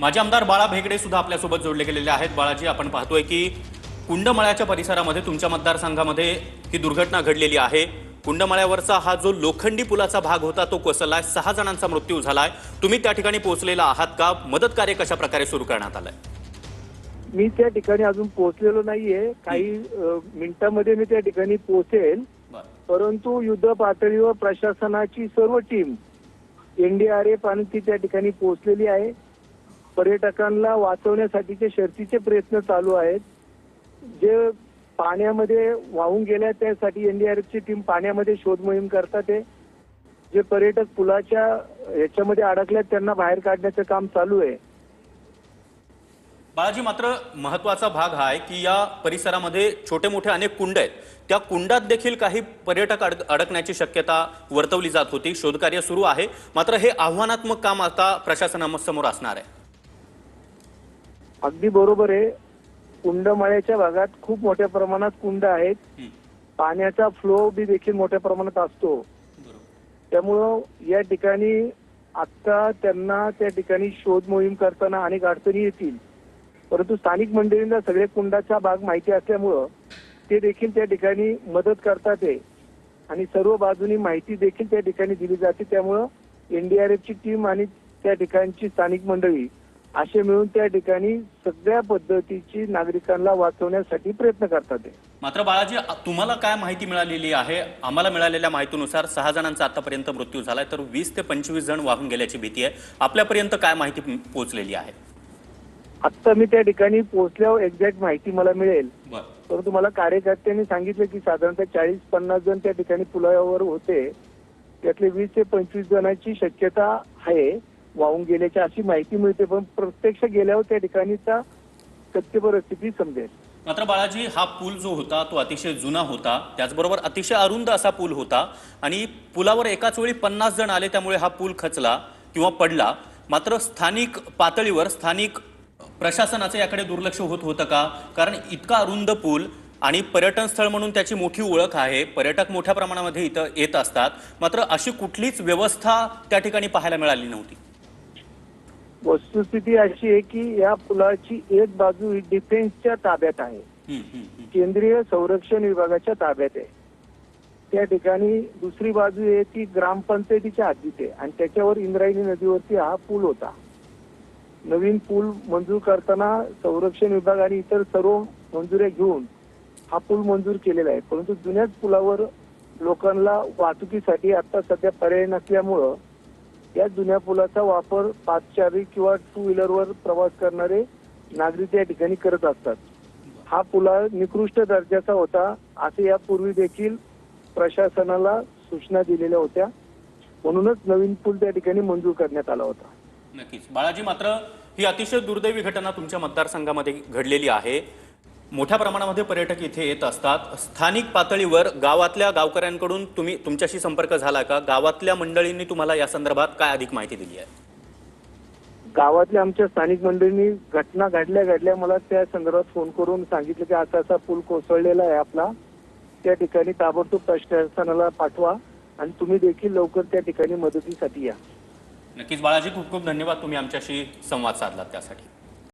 माजी आमदार बाळा भेगडे सुद्धा आपल्यासोबत जोडले गेलेले आहेत. बाळाजी आपण पाहतोय की कुंडमळ्याच्या परिसरामध्ये तुमच्या मतदारसंघामध्ये ही दुर्घटना घडलेली आहे. कुंडमळ्यावरचा हा जो लोखंडी पुलाचा भाग होता तो कोसळलाय. सहा जणांचा मृत्यू झालाय. तुम्ही त्या ठिकाणी पोहोचलेला आहात का? मदत कार्य कशा प्रकारे सुरू करण्यात आलंय? मी त्या ठिकाणी अजून पोहोचलेलो नाहीये. काही मिनिटांमध्ये मी त्या ठिकाणी पोहोचेल. परंतु युद्ध पातळीवर प्रशासनाची सर्व टीम एनडीआरएफ आणि ती त्या ठिकाणी पोहोचलेली आहे. पर्यटकांना वाचवण्यासाठीचे शर्तीचे प्रयत्न चालू आहेत. जे पाण्यामध्ये वाहून गेल्या त्यासाठी एनडीआरएफची टीम पाण्यामध्ये शोध मोहीम करतात जे पर्यटक पुलाच्या याच्यामध्ये अडकल्यात त्यांना बाहेर काढण्याचं काम चालू आहे. बाळाजी मात्र महत्त्वाचा भाग हा आहे की या परिसरामध्ये छोटे मोठे अनेक कुंड आहेत. त्या कुंडात देखील काही पर्यटक अडकण्याची शक्यता वर्तवली जात होती. शोधकार्य सुरू आहे. मात्र हे आव्हानात्मक काम आता प्रशासनासमोर असणार आहे. अगदी बरोबर आहे. कुंडमाळ्याच्या भागात खूप मोठ्या प्रमाणात कुंड आहेत. पाण्याचा फ्लो बी देखील मोठ्या प्रमाणात असतो. त्यामुळं या ठिकाणी आता त्यांना त्या ठिकाणी शोध मोहीम करताना अनेक अडचणी येतील. परंतु स्थानिक मंडळींना सगळे कुंडाचा भाग माहिती असल्यामुळं ते देखील त्या ठिकाणी मदत करतात आहे आणि सर्व बाजूनी माहिती देखील त्या ठिकाणी दिली जाते. त्यामुळं एनडीआरएफची टीम आणि त्या ठिकाणची स्थानिक मंडळी असे मिळून त्या ठिकाणी सगळ्या पद्धतीची नागरिकांना वाचवण्यासाठी प्रयत्न करतात मात्र बाळाजी तुम्हाला काय माहिती मिळालेली आहे? आम्हाला मिळालेल्या माहितीनुसार सहा जणांचा आतापर्यंत मृत्यू झालाय तर वीस ते पंचवीस जण वाहून गेल्याची भीती आहे. आपल्यापर्यंत काय माहिती पोहोचलेली आहे? आत्ता मी त्या ठिकाणी पोहोचल्यावर एक्झॅक्ट माहिती मला मिळेल. परंतु मला कार्यकर्त्यांनी सांगितलं की साधारणतः चाळीस पन्नास जण त्या ठिकाणी पुलावर होते. त्यातले वीस ते पंचवीस जणांची शक्यता आहे. वाहून गेल्याची अशी माहिती मिळते पण प्रत्यक्ष गेल्यावर त्या ठिकाणीचा सत्य परिस्थिती समजेल. मात्र बाळाजी हा पूल जो होता तो अतिशय जुना होता. त्याचबरोबर अतिशय अरुंद असा पूल होता आणि पुलावर एकाच वेळी पन्नास जण आले त्यामुळे हा पूल खचला किंवा पडला. मात्र स्थानिक पातळीवर स्थानिक प्रशासनाचं याकडे दुर्लक्ष होत होतं का? कारण इतका अरुंद पूल आणि पर्यटन स्थळ म्हणून त्याची मोठी ओळख आहे. पर्यटक मोठ्या प्रमाणामध्ये इथं येत असतात. मात्र अशी कुठलीच व्यवस्था त्या ठिकाणी पाहायला मिळाली नव्हती. वस्तुस्थिती अशी आहे की या पुलाची एक बाजू ही डिफेन्सच्या ताब्यात आहे. केंद्रीय संरक्षण विभागाच्या ताब्यात आहे. त्या ठिकाणी दुसरी बाजू आहे ती ग्रामपंचायतीच्या हद्दीत आहे आणि त्याच्यावर इंद्रायणी नदीवरती हा पूल होता. नवीन पूल मंजूर करताना संरक्षण विभाग आणि इतर सर्व मंजुऱ्या घेऊन हा पूल मंजूर केलेला आहे. परंतु जुन्याच पुलावर लोकांना वाहतुकीसाठी आता सध्या पर्याय नसल्यामुळं या जुन्या पुलाचा वापर पादचारी किंवा टू व्हीलरवर प्रवास करणारे नागरिक या ठिकाणी करत असतात. हा पुला निकृष्ट दर्जाचा होता असे यापूर्वी देखील प्रशासनाला सूचना दिलेल्या होत्या. म्हणूनच नवीन पूल त्या ठिकाणी मंजूर करण्यात आला होता. नक्कीच. बाळाजी मात्र ही अतिशय दुर्दैवी घटना तुमच्या मतदारसंघामध्ये घडलेली आहे. मोठ्या प्रमाणामध्ये पर्यटक इथे येत असतात. स्थानिक पातळीवर गावातल्या गावकऱ्यांकडून तुम्ही तुमच्याशी संपर्क झाला का? गावातल्या मंडळींनी तुम्हाला या संदर्भात काय अधिक माहिती दिली आहे? गावातल्या आमच्या स्थानिक मंडळींनी घटना घडल्या घडल्या मला त्या संदर्भात फोन करून सांगितलं की असा असा पूल कोसळलेला आहे आपला. त्या ठिकाणी ताबडतोब प्रशासनाला पाठवा आणि तुम्ही देखील लवकर त्या ठिकाणी मदतीसाठी या. नक्कीच बाळाजी खूप खूप धन्यवाद तुम्ही आमच्याशी संवाद साधलात त्यासाठी.